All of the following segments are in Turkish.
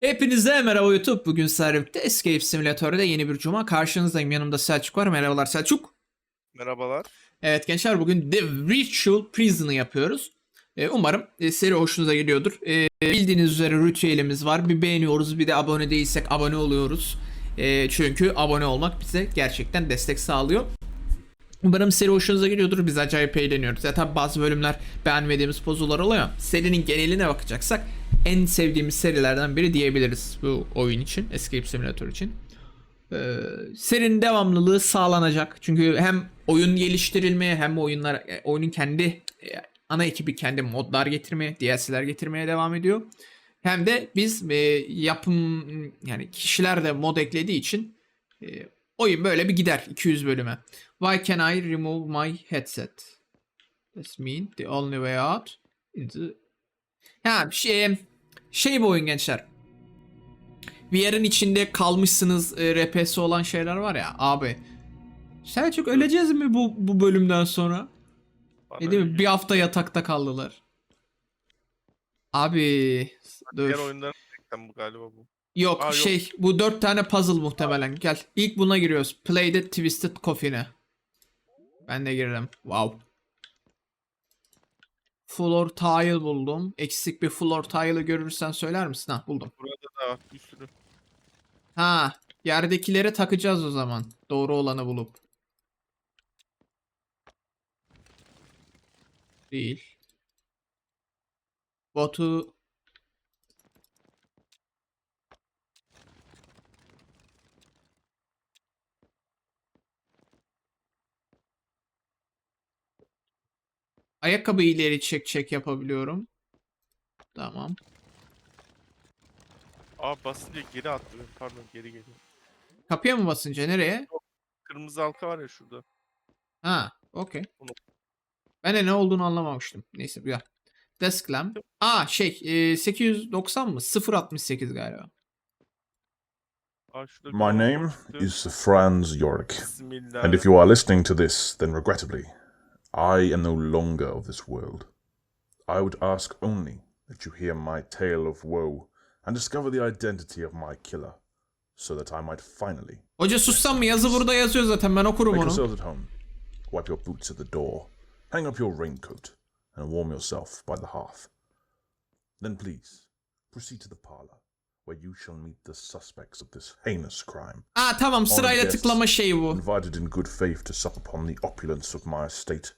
Hepinize merhaba YouTube. Bugün Servip'te Escape Simülatör'de yeni bir cuma. Karşınızdayım. Yanımda Selçuk var. Merhabalar Selçuk. Merhabalar. Evet gençler bugün The Ritual Prison'ı yapıyoruz. Ee, umarım e, seri hoşunuza gidiyordur. Ee, bildiğiniz üzere ritüelimiz var. Bir beğeniyoruz bir de abone değilsek abone oluyoruz. Ee, çünkü abone olmak bize gerçekten destek sağlıyor. Umarım seri hoşunuza gidiyordur. Biz acayip eğleniyoruz. Zaten bazı bölümler beğenmediğimiz pozular oluyor. Serinin geneline bakacaksak en sevdiğimiz serilerden biri diyebiliriz bu oyun için. Escape Simulator için. Ee, serinin devamlılığı sağlanacak. Çünkü hem oyun geliştirilmeye hem oyunlar e, oyunun kendi e, ana ekibi kendi modlar getirmeye, DLC'ler getirmeye devam ediyor. Hem de biz e, yapım yani kişiler de mod eklediği için e, oyun böyle bir gider 200 bölüme. Why can I remove my headset? This mean the only way out is. Ha şey şey bu oyun gençler. VR'ın içinde kalmışsınız e, RP'si olan şeyler var ya abi. Selçuk öleceğiz mi bu bu bölümden sonra? Bana E değil mi? Bir hafta yatakta kaldılar. Abi Diğer dur. oyunların reklamı bu galiba bu. Yok Aa, yok. şey bu dört tane puzzle muhtemelen. Gel ilk buna giriyoruz. Play the Twisted Coffin'e. Ben de girdim. Wow. Floor tile buldum. Eksik bir floor tile'ı görürsen söyler misin? Ha buldum. Burada da var bir sürü. Ha yerdekileri takacağız o zaman. Doğru olanı bulup. Değil. Botu Ayakkabı ileri çek çek yapabiliyorum. Tamam. Aa basınca geri attı. Pardon geri geliyor. Kapıya mı basınca nereye? Kırmızı halka var ya şurada. Ha, okey. Ben de ne olduğunu anlamamıştım. Neyse güzel. Desk lamp. Aa şey e, 890 mı? 068 galiba. Aa şurada My name is Franz Yorick, Bismillah. and if you are listening to this, then regrettably, I am no longer of this world. I would ask only that you hear my tale of woe and discover the identity of my killer, so that I might finally Hoca sussam mı? Yazı burada yazıyor zaten. Ben okurum make onu. yourselves at home, wipe your boots at the door, hang up your raincoat, and warm yourself by the hearth. Then please proceed to the parlor, where you shall meet the suspects of this heinous crime. Aa tamam sırayla tıklama şeyi bu. invited in good faith to sup upon the opulence of my estate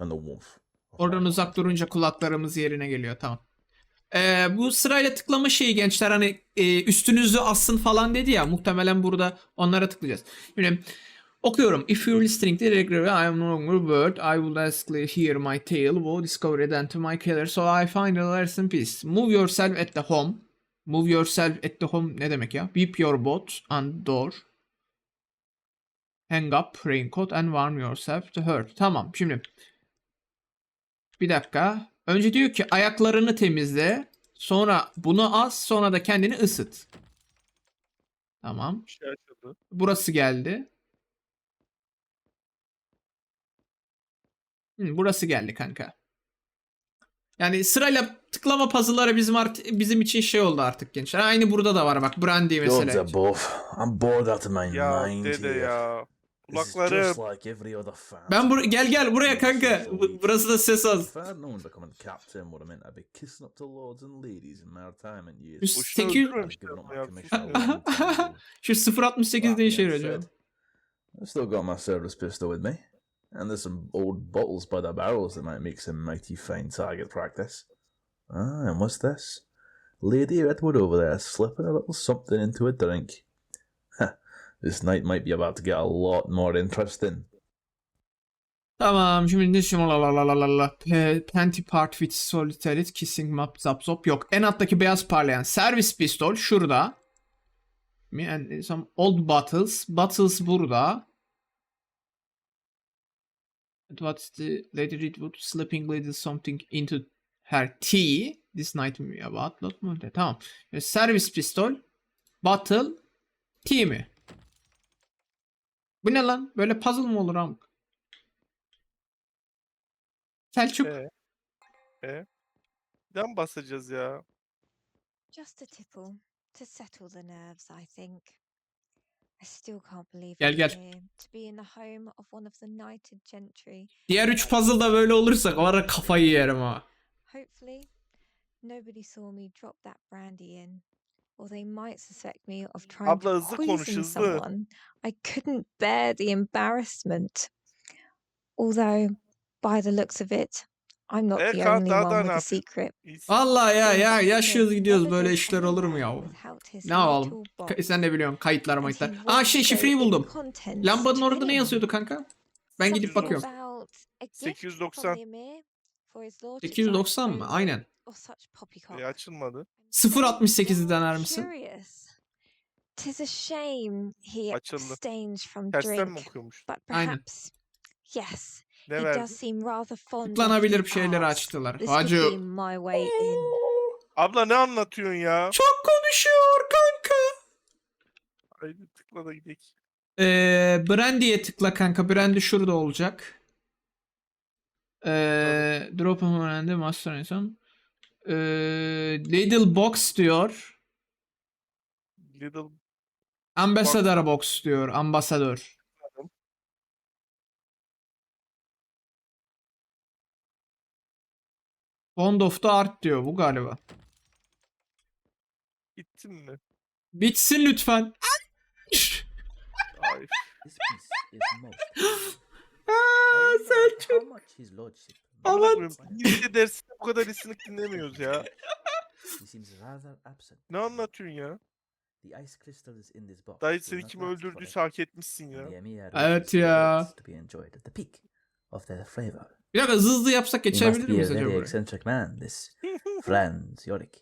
and the warmth. Oradan uzak durunca kulaklarımız yerine geliyor. Tamam. Ee, bu sırayla tıklama şeyi gençler hani e, üstünüzü assın falan dedi ya muhtemelen burada onlara tıklayacağız. Şimdi okuyorum. If you're listening directly, I am no longer word. I will askly hear my tale. Will discover it and to my killer. So I find a lesson peace. Move yourself at the home. Move yourself at the home ne demek ya? Beep your boat and door. Hang up raincoat and warm yourself to hurt. Tamam şimdi bir dakika. Önce diyor ki ayaklarını temizle. Sonra bunu as. Sonra da kendini ısıt. Tamam. Bir şey açıldı. Burası geldi. Hı, burası geldi kanka. Yani sırayla tıklama puzzle'ları bizim art bizim için şey oldu artık gençler. Aynı burada da var bak. Brandy mesela. above, I'm bored out of my Ya mind dede here. ya. This is Kulaklarım. just like every other family. Ben bur gel gel buraya kanka. Bu- Burası da ses az. If I'd known becoming captain would have meant I'd be kissing up to lords and ladies in my retirement years. Üst- Boşuna 800 öldürmemiş I've given up my ya. commission a long time ago. Şu 0.68 ne işe yarıyor acaba? I've still got my service pistol with me. And there's some old bottles by the barrels that might make some mighty fine target practice. Ah, and what's this? Lady Redwood over there slipping a little something into a drink. This night might be about to get a lot more interesting. Tamam şimdi ne şimdi la la la la la la Pe- Panty part with solitary kissing map zap zop yok. En alttaki beyaz parlayan servis pistol şurada. And some old bottles. Bottles burada. What's the Lady Redwood slipping little something into her tea. This night me about not mu? Tamam. E, Servis pistol. Bottle. Tea mi? Bu ne lan? Böyle puzzle mı olur amk? Selçuk. E? E? Neden basacağız ya? Just a tipple to settle the nerves, I think. I still can't believe Gel, I'm gel. here to be in the home of one of the knighted gentry. Diğer 3 puzzle'da böyle olursa o ara kafayı yerim ha. Hopefully, nobody saw me drop that brandy in, or they might suspect me of trying Abla to hızlı konuş, poison hızlı. someone. I couldn't bear the embarrassment. Although, by the looks of it, I'm not the Erkan, only daha one da with ne a yapayım? secret. İyisin. Vallahi ya ya yaşıyoruz gidiyoruz böyle işler olur mu ya? Ne yapalım? Ka-. Sen de biliyorsun kayıtlar mayıtlar. Aa şey şifreyi buldum. Lambanın orada ne yazıyordu kanka? Ben gidip bakıyorum. about a gift 890. from the Emir for his lordship's 890 mı? Aynen. E, açılmadı. 0.68'i I'm dener misin? Tis a shame he Açıldı. abstains from drink, okuyormuş? but Aynen. perhaps, yes, Ne verdi? does seem rather fond of Tıklanabilir the bir şeyleri açtılar. Hacı. Abla ne anlatıyorsun ya? Çok konuşuyor kanka. Haydi tıkla da gidelim. Ee, Brandy'ye tıkla kanka. Brandy şurada olacak. Ee, drop a Brandy Master insan. Ee, Little Box diyor. Little Ambassador Box diyor. Ambasadör. Bond of the Art diyor bu galiba. gittin mi? Bitsin lütfen. Ay. This piece is most. Aa, sen çok... How much his lordship? Koyayım, İngilizce dersinde bu kadar iyilik dinlemiyoruz ya. He seems rather absent. Ne anlatıyorsun ya? The ice crystal is in this box. Dayı seni kim öldürdüyse hak etmişsin ya. Evet ya. To be enjoyed at the peak of their flavor. Bir dakika hızlı hızlı yapsak He must geçebilir be a miyiz very acaba? eccentric man, this Franz Yorick.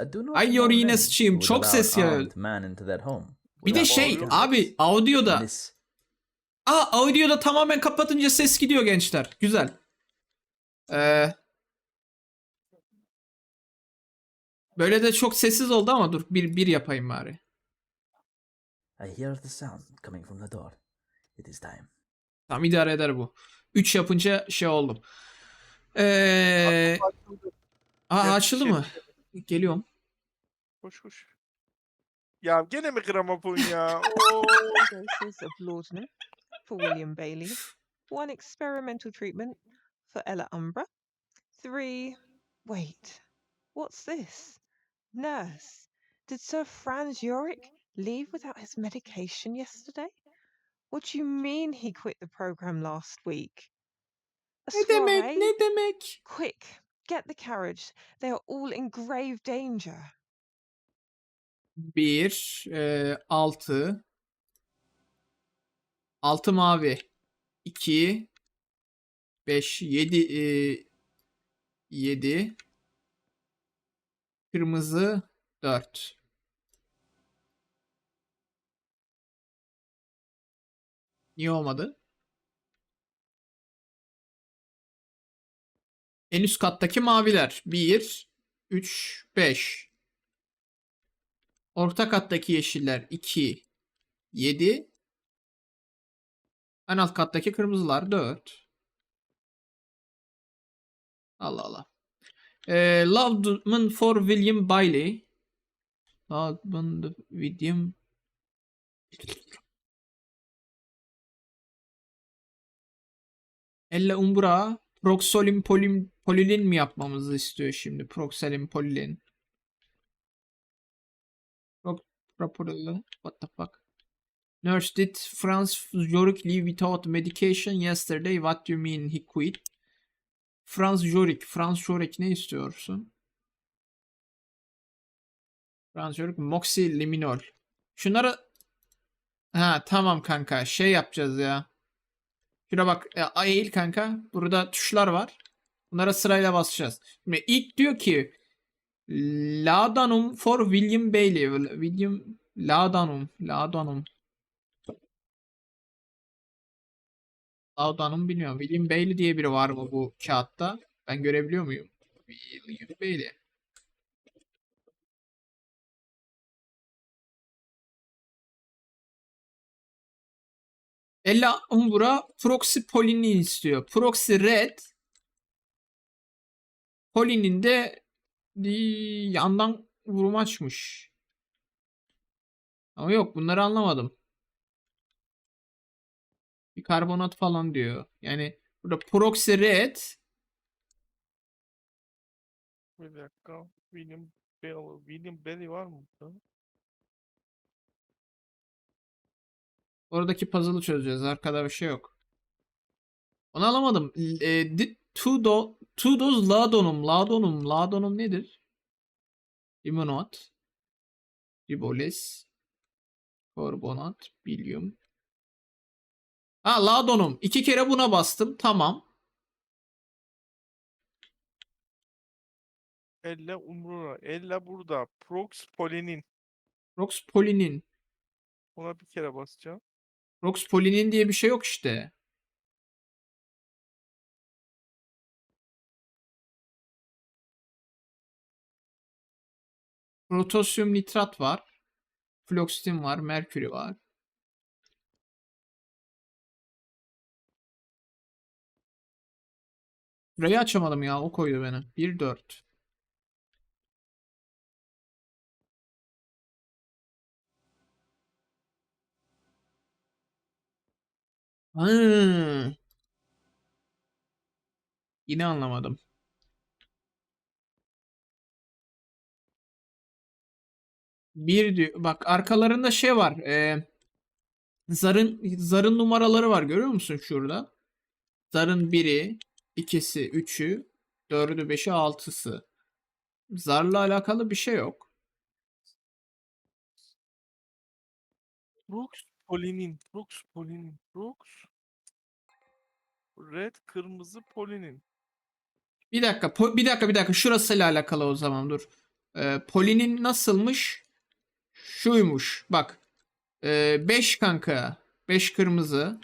I do not Ay Yorick'ine many sıçayım, çok ses home. Bir de şey abi audioda Aa audioda tamamen kapatınca ses gidiyor gençler. Güzel. Ee, böyle de çok sessiz oldu ama dur bir, bir yapayım bari. I hear the sound coming from the door. It is time. Tamam idare eder bu. 3 yapınca şey oldu. Ee, aa, Ya, açıldı şey- mı? Geliyorum. Koş koş. Ya gene mi gramofon ya? Oo. doses of laudanum for William Bailey, one experimental treatment for Ella Umbra, three. Wait, what's this? Nurse, did Sir Franz Yorick leave without his medication yesterday? What do you mean he quit the program last week? Ne demek ne demek? Quick, get the carriage. They are all in grave danger. 1 6 6 mavi 2 5 7 7 kırmızı 4 Niye olmadı? En üst kattaki maviler 1 3 5 Orta kattaki yeşiller 2, 7. En alt kattaki kırmızılar 4. Allah Allah. Ee, Loudman for William Bailey. Loudman the William. Elle Umbra. Proxolin polim, polilin mi yapmamızı istiyor şimdi? Proxolin polilin. Properly. What the fuck? Nurse, did Franz Jorik leave without medication yesterday? What do you mean he quit? Franz Jorik. Franz Jorik ne istiyorsun? Franz Jorik. Moxiliminol. Şunları... Ha tamam kanka. Şey yapacağız ya. Şuna bak. E, eğil kanka. Burada tuşlar var. Bunlara sırayla basacağız. Şimdi ilk diyor ki Laudanum for William Bailey. William Laudanum. Laudanum. Laudanum bilmiyorum. William Bailey diye biri var mı bu kağıtta? Ben görebiliyor muyum? William Bailey. Ella Umbra Proxy Polin'i istiyor. Proxy Red Polin'in de yandan vurmaçmış. Ama yok bunları anlamadım. Bir karbonat falan diyor. Yani burada proxy red Bir dakika. William Bell, William Belly var mı burada? Oradaki puzzle'ı çözeceğiz. Arkada bir şey yok. Onu alamadım. E, di- Tudo, Tudos Ladonum. Ladonum. Ladonum nedir? Limonat. Ribolis. Karbonat. Bilyum. Ha Ladonum. İki kere buna bastım. Tamam. Elle Umrura. Elle burada. Prox Polinin. Roxpolinin. Ona bir kere basacağım. Roxpolinin diye bir şey yok işte. Protosyum nitrat var. Floxetin var. Merkürü var. Burayı açamadım ya. O koydu beni. 1-4. Hmm. Yine anlamadım. Bir diyor. Bak arkalarında şey var. e, zarın zarın numaraları var. Görüyor musun şurada? Zarın biri, ikisi, üçü, dördü, beşi, altısı. Zarla alakalı bir şey yok. Prox Polinin. Prox Polinin. Prox. Red kırmızı Polinin. Bir dakika, po- bir dakika, bir dakika. Şurasıyla alakalı o zaman dur. Ee, Poli'nin nasılmış? Şuymuş. Bak. 5 kanka. 5 kırmızı.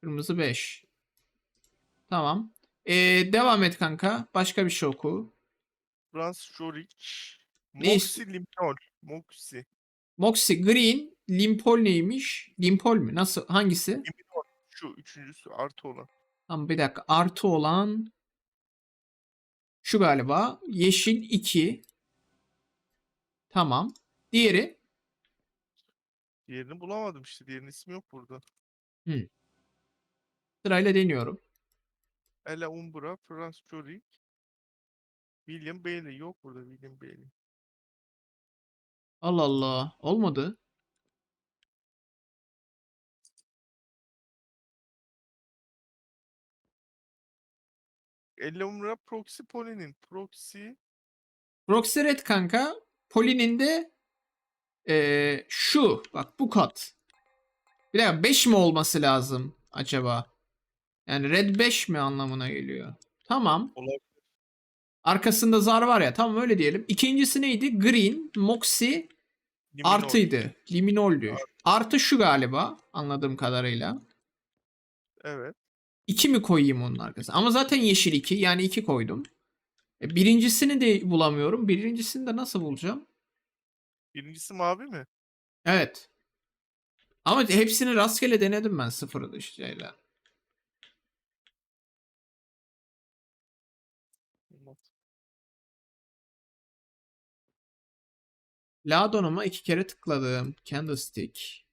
Kırmızı 5. Tamam. Ee, devam et kanka. Başka bir şey oku. Franz Joric. Ne Moxie Liminol. Moxie. Moxie Green. Limpol neymiş? Limpol mü? Nasıl? Hangisi? Liminol. Şu üçüncüsü artı olan. Tamam bir dakika. Artı olan şu galiba. Yeşil 2. Tamam. Diğeri Diğerini bulamadım işte. Diğerinin ismi yok burada. sırayla deniyorum. Ella Umbra, Franz Joric. William Bailey. Yok burada William Bailey. Allah Allah. Olmadı. Ella Umbra Proxy Polinin. Proxy. Proxy Red kanka. Poli'nin de eee, şu. Bak bu kat. Bir dakika 5 mi olması lazım acaba? Yani Red 5 mi anlamına geliyor? Tamam. Olabilir. Arkasında zar var ya. Tamam öyle diyelim. İkincisi neydi? Green, Moxie Liminol. artıydı. Liminoldü. Artı şu galiba anladığım kadarıyla. Evet. 2 mi koyayım onun arkasına? Ama zaten yeşil 2. Yani 2 koydum. E, birincisini de bulamıyorum. Birincisini de nasıl bulacağım? Birincisi mavi mi? Evet. Ama hepsini rastgele denedim ben sıfır dışıyla. La donuma iki kere tıkladım. Candlestick.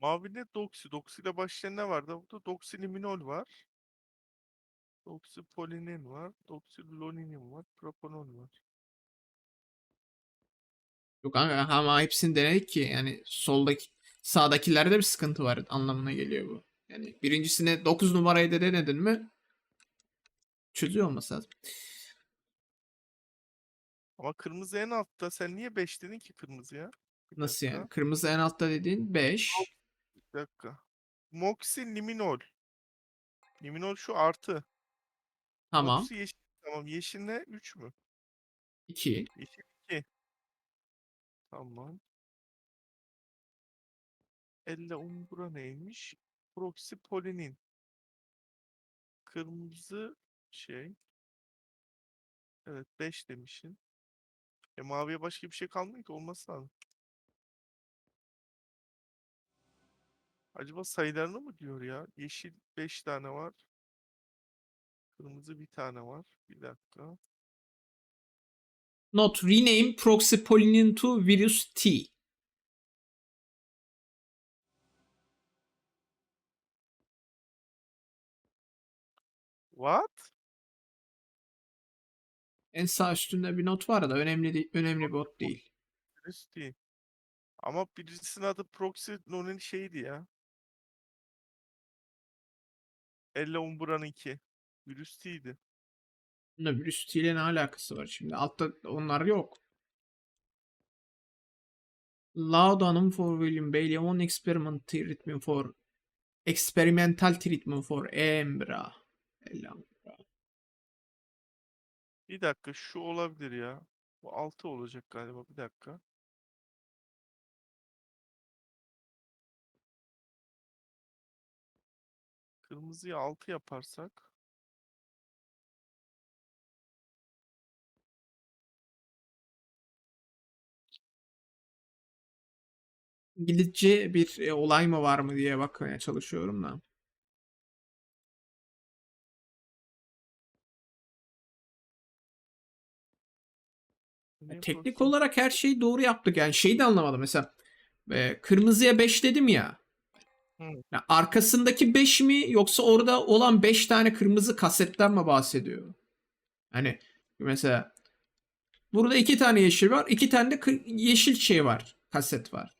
Mavi ne? Doxy. Doxy ile başlayan ne vardı? Burada doxyliminol var. Doxypolinin var. Doxyloninin var. Propanol var. Yok ama hepsini denedik ki yani soldaki sağdakilerde bir sıkıntı var anlamına geliyor bu. Yani birincisine 9 numarayı da denedin mi çözüyor olması lazım. Ama kırmızı en altta. Sen niye 5 dedin ki kırmızıya? Bir Nasıl dakika, yani? Kırmızı en altta dediğin 5. Bir dakika. Moxyliminol. Liminol şu artı. Tamam. Moxy yeşil. Tamam. Yeşil ne? 3 mü? 2. Yeşil 2. Tamam. Elle umbra neymiş? Proxypolinin. Kırmızı şey. Evet 5 demişsin. E maviye başka bir şey kalmıyor ki olması lazım. Acaba sayılarını mı diyor ya? Yeşil 5 tane var. Kırmızı bir tane var. Bir dakika. Not rename proxy polinin to virus T. What? En sağ üstünde bir not var da önemli değil, önemli bir not değil. Virüs değil. Ama birisinin adı Proxy No'nun şeydi ya. Elle Umbra'nınki. Virüs değildi. Bunda virüs ile ne alakası var şimdi? Altta onlar yok. Laudanum for William Bailey on experiment treatment for experimental treatment for Embra. Bir dakika şu olabilir ya. Bu 6 olacak galiba. Bir dakika. Kırmızıyı 6 yaparsak. İngilizce bir e, olay mı var mı diye bakmaya çalışıyorum da. Ne Teknik olarak her şeyi doğru yaptık. Yani şeyi de anlamadım. Mesela e, kırmızıya 5 dedim ya. Hı. Ya arkasındaki 5 mi yoksa orada olan 5 tane kırmızı kasetten mi bahsediyor? Hani mesela burada 2 tane yeşil var. 2 tane de yeşil şey var. Kaset var.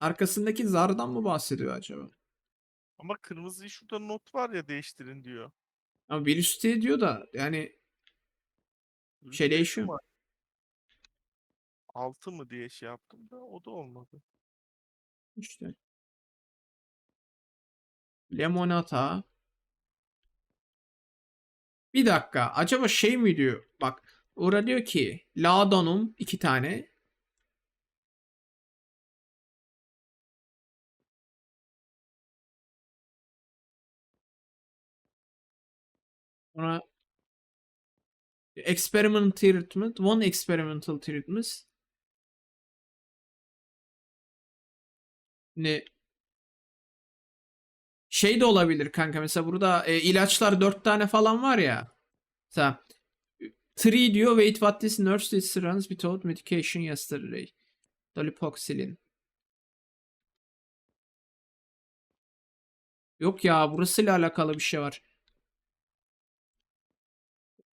Arkasındaki zardan mı bahsediyor acaba? Ama kırmızıyı şurada not var ya değiştirin diyor. Ama bir üstte diyor da yani Virüs şey değişiyor. ama 6 mı diye şey yaptım da o da olmadı. İşte. Limonata. Bir dakika. Acaba şey mi diyor? Bak. Orada diyor ki laudanum iki tane. Sonra experimental treatment, one experimental treatment. Ne şey de olabilir kanka mesela burada e, ilaçlar dört tane falan var ya. Mesela three diyor wait what this nurse this runs without medication yesterday. Dolipoxilin. Yok ya burasıyla alakalı bir şey var.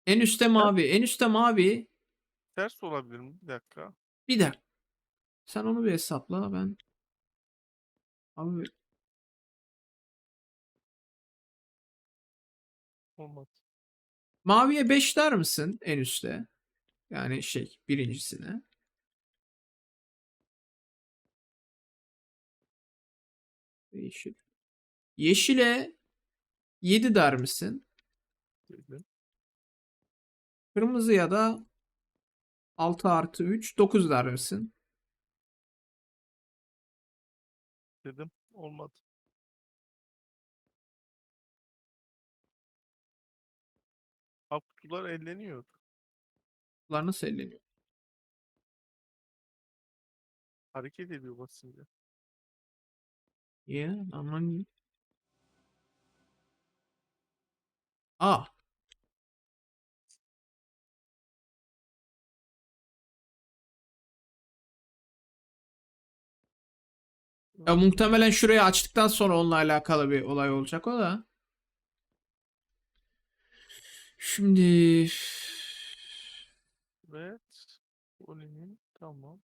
En üstte mavi. En üstte mavi. Ters olabilir mi? Bir dakika. Bir dakika. Sen onu bir hesapla ben. Abi Olmadı. Maviye 5 der misin en üstte? Yani şey birincisine. Yeşil. Yeşile 7 der misin? Dedim. Kırmızıya da 6 artı 3 9 der misin? Dedim. Olmadı. Alt kutular elleniyordu. Bunlar nasıl elleniyor? Hareket ediyor basınca. Ya aman. Aa. Ya muhtemelen şurayı açtıktan sonra onunla alakalı bir olay olacak o da. Şimdi Evet. Oli'nin tamam.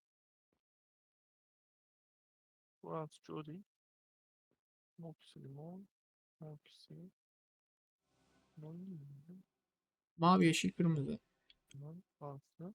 Franz Jody. Moxie Limon. Moxie. Mavi yeşil kırmızı. Limon. Fransa.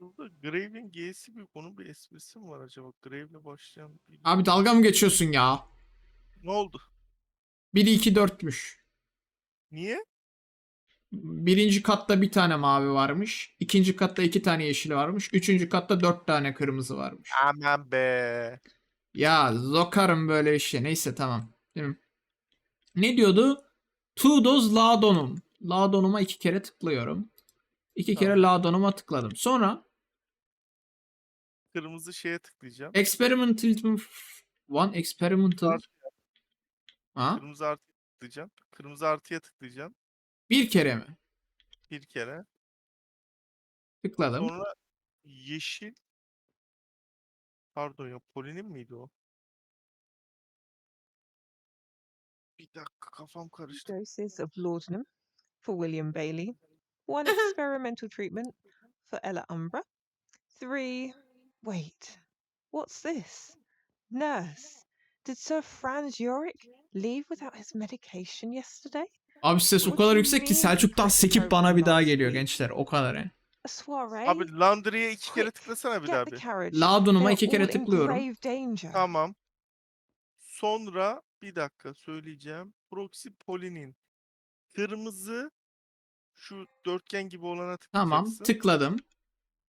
Burada Grave'in G'si bir konu bir esprisi mi var acaba? Grave'le başlayan bir... Abi dalga mı geçiyorsun ya? Ne oldu? Biri 2 4'müş. Niye? Birinci katta bir tane mavi varmış. İkinci katta iki tane yeşil varmış. Üçüncü katta dört tane kırmızı varmış. Aman be. Ya zokarım böyle işe. Neyse tamam. Değil mi? Ne diyordu? To those Laudonum. Laudonum'a iki kere tıklıyorum. İki kere Tamam. Laudonum'a tıkladım. Sonra Kırmızı şeye tıklayacağım. experimental one experimental ha? Kırmızı artıya tıklayacağım. Kırmızı artıya tıklayacağım. Bir kere mi? Bir kere. Tıkladım. Sonra yeşil. Pardon ya Poli'nin miydi o? Bir dakika kafam karıştı. Doses of laudanum for William Bailey. One experimental treatment for Ella Umbra. Three. Wait. What's this? Nurse. Did Sir Franz Yorick leave without his medication yesterday? Abi ses o kadar yüksek ki Selçuk'tan sekip bana bir daha geliyor gençler. O kadar yani. A soiree? Abi Landry'e iki kere tıklasana bir Get daha the bir. carriage. İki kere all in tıklıyorum. grave danger. Tamam. Sonra bir dakika söyleyeceğim. Proxy Poli'nin kırmızı şu dörtgen gibi olana Tamam tıklayacaksın. tıkladım.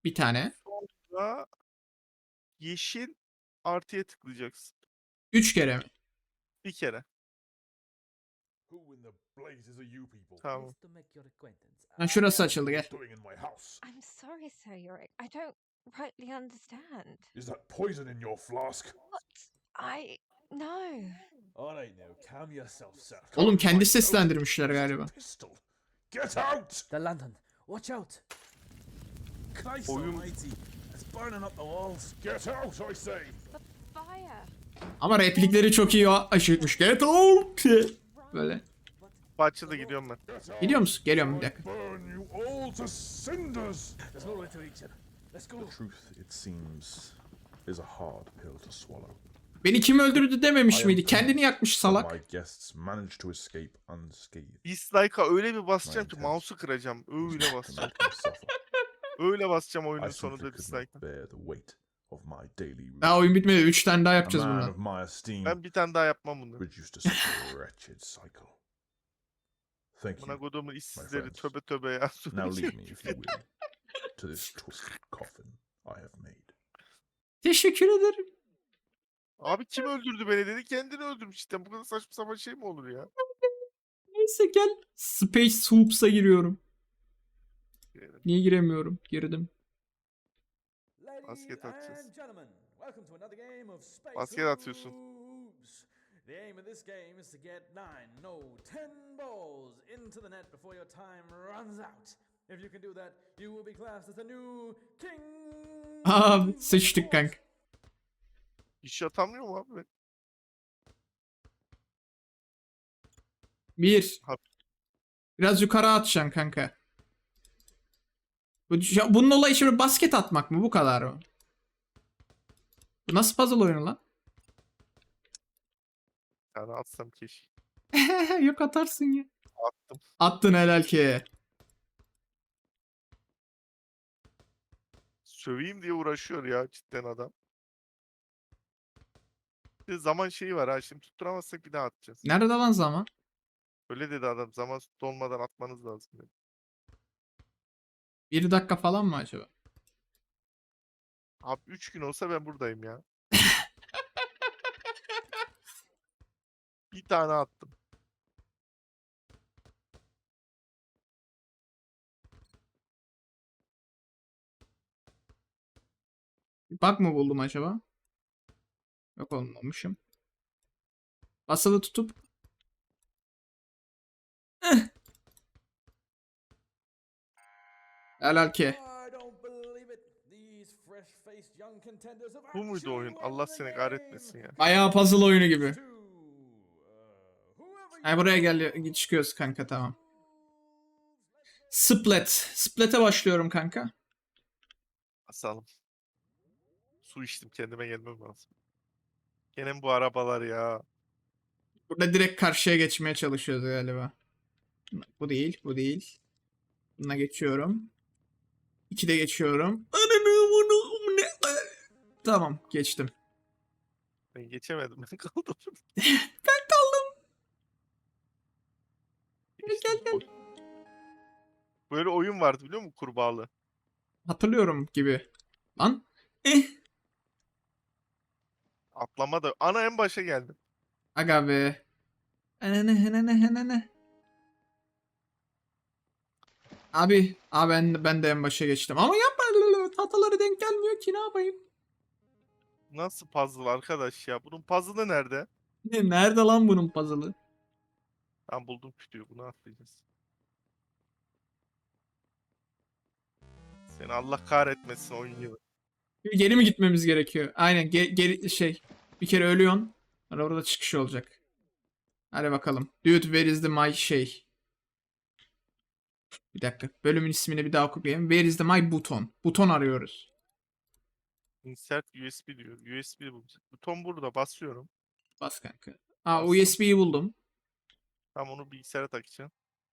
Bir tane. Sonra yeşil artıya tıklayacaksın. Üç kere mi? Bir kere. Tamam. Ha, şurası açıldı gel. I'm sorry, Sir Yorick. I don't rightly understand. Is that poison in your flask? What? I. No. Alright now, calm yourself, sir. Oğlum kendi seslendirmişler galiba. Get out! The lantern. Watch out! Christ Oyun- almighty. It's burning up the walls. Get out, I say! Fire. Ama replikleri çok iyi aşırtmış. Get out! Böyle. Bahçede gidiyorum ben. Get out! Gidiyor musun? Geliyorum bir dakika. burn you all to cinders! There's no way to reach it. Let's go. The truth, it seems, is a hard pill to swallow. Beni kim öldürdü dememiş miydi? Kendini yakmış salak. Dislike'a öyle bir basacağım ki mouse'u kıracağım. Öyle basacağım. Öyle basacağım oyunun sonunda dislike'a. Daha oyun bitmedi. Üç tane daha yapacağız bundan. Ben bir tane daha yapmam cycle. Thank Buna kodumun işsizleri töbe töbe ya. Now lead me, if you will, to this twisted coffin I have made. Teşekkür ederim. Abi kim öldürdü beni dedi kendini öldürmüş işte. Bu kadar saçma sapan şey mi olur ya? Neyse gel. Space Hoops'a giriyorum. Niye giremiyorum? Girdim. Basket atacağız. Basket atıyorsun. The aim of this game is to get nine, no, ten balls into the net before your time runs out. If you can do that, you will be classed as the new king. Aa sıçtık kanka. İş atamıyor mu abi? Bir. Biraz yukarı atacaksın kanka. Bunun olayı şimdi basket atmak mı? Bu kadar mı? Bu nasıl puzzle oyunu lan? Yani atsam keşke. Yok atarsın ya. Attım. Attın helal ki. Söveyim diye uğraşıyor ya cidden adam. De zaman şeyi var ha şimdi tutturamazsak bir daha atacağız. Nerede lan zaman? Öyle dedi adam zaman dolmadan atmanız lazım dedi. Bir dakika falan mı acaba? Abi 3 gün olsa ben buradayım ya. bir tane attım. Bug mı buldum acaba? Yok olmamışım. Basılı tutup Eh. Helal ki. Bu muydu oyun? Allah seni kahretmesin ya. Bayağı puzzle oyunu gibi. You buraya gel çıkıyoruz kanka tamam. Split. Split'e başlıyorum kanka. Basalım. Su içtim kendime gelmem lazım. Gene bu arabalar ya? Burada direkt karşıya geçmeye çalışıyoruz galiba. Bu değil, bu değil. Buna geçiyorum. İki de geçiyorum. Tamam, geçtim. Ben geçemedim ben kaldım. Ben kaldım. Geçtim. gel, Oy- Böyle oyun vardı biliyor musun kurbağalı? Hatırlıyorum gibi. Lan. Eh. Atlama da. Ana en başa geldim. Aga be. Anane hanane hanane. Abi, abi ben, ben de en başa geçtim. Ama yapma tahtaları denk gelmiyor ki ne yapayım? Nasıl puzzle arkadaş ya? Bunun puzzle'ı nerede? Ne- Nerede lan bunun puzzle'ı? Ben buldum kütüğü. Bunu atlayacağız. Seni Allah kahretmesin oyun yılı. Geri mi gitmemiz gerekiyor? Aynen ge- geri şey. Bir kere ölüyorsun. Sonra orada çıkış olacak. Hadi bakalım. Dude where is the my şey? Bir dakika. Bölümün ismini bir daha okuyayım. Where is the my buton? Buton arıyoruz. Insert USB diyor. USB bulacak. Buton burada basıyorum. Bas kanka. Aa. USB'yi buldum. Tam onu bilgisayara takacağım.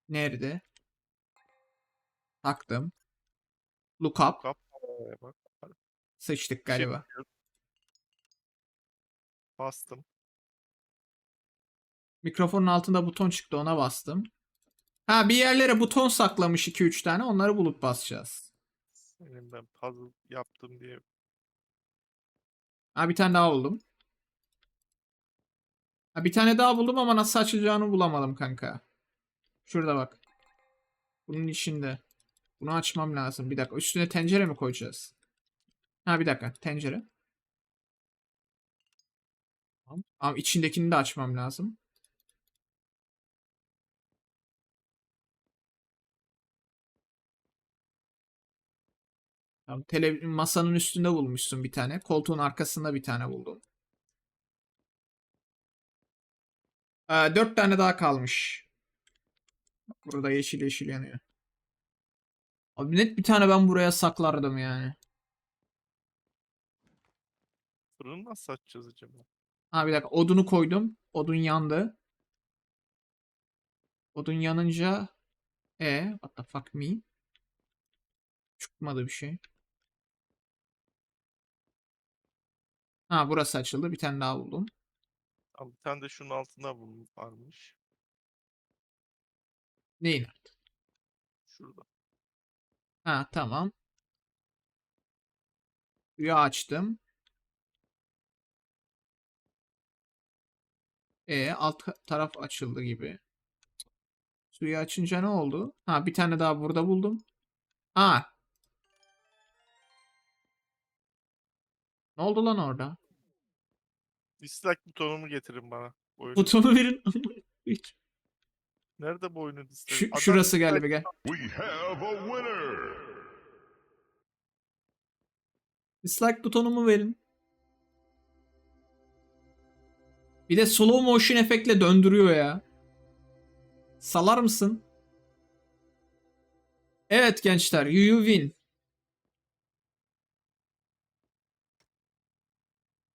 Nerede? Taktım. Look up. Kap. Ee, bak. Sıçtık şey galiba. Bastım. Mikrofonun altında buton çıktı ona bastım. Ha bir yerlere buton saklamış 2-3 tane onları bulup basacağız. Senin ben puzzle yaptım diye. Ha bir tane daha buldum. Ha bir tane daha buldum ama nasıl açılacağını bulamadım kanka. Şurada bak. Bunun içinde. Bunu açmam lazım. Bir dakika. Üstüne tencere mi koyacağız? Ha bir dakika. Tencere. Tamam. Ama içindekini de açmam lazım. Tamam, tele masanın üstünde bulmuşsun bir tane. Koltuğun arkasında bir tane buldum. Ee, dört tane daha kalmış. Burada yeşil yeşil yanıyor. Abi net bir tane ben buraya saklardım yani. Fırını nasıl açacağız acaba? Ha bir dakika odunu koydum. Odun yandı. Odun yanınca e what the fuck me? Çıkmadı bir şey. Ha burası açıldı. Bir tane daha buldum. Abi bir tane de şunun altında bunun varmış. Neyin? Şurada. Ha tamam. Suyu açtım. E alt taraf açıldı gibi. Suyu açınca ne oldu? Ha bir tane daha burada buldum. Ha. Ne oldu lan orada? Dislike butonumu getirin bana. Oyunu- Butonu verin. Hiç. Nerede bu oyunun dislike? Şu, Adam şurası dislike- galiba gel. We have a winner! Dislike butonumu verin. Bir de slow motion efektle döndürüyor ya. Salar mısın? Evet gençler, you, win.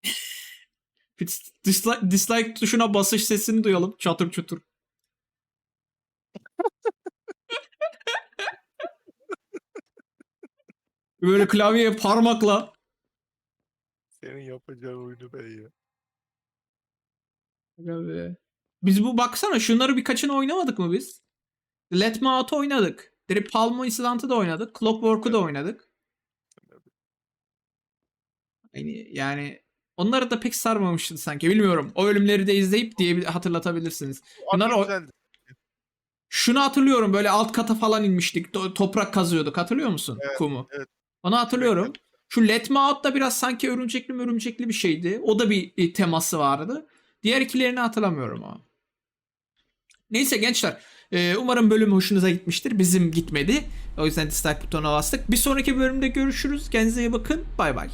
Dis- Dislike, dislike tuşuna basış sesini duyalım. Çatır çutur. Böyle klavyeye parmakla. Senin yapacağın oyunu ben ya. Be. Biz bu baksana şunları birkaçını oynamadık mı biz? Let Me Out'u oynadık. Direkt Palm Island'ı da oynadık. Clockwork'u da oynadık. Yani, yani onları da pek sarmamıştı sanki. Bilmiyorum. O bölümleri de izleyip diye hatırlatabilirsiniz. Bunlar o-. Şunu hatırlıyorum. Böyle alt kata falan inmiştik. to- toprak kazıyorduk. Hatırlıyor musun? Evet, Kumu. evet. Onu hatırlıyorum. Şu Let Me Out da biraz sanki örümcekli örümcekli bir şeydi. O da bir teması vardı. Diğer ikilerini hatırlamıyorum ama. Neyse gençler. e, umarım bölüm hoşunuza gitmiştir. Bizim gitmedi. O yüzden dislike butonuna bastık. Bir sonraki bölümde görüşürüz. Kendinize iyi bakın. Bay bay.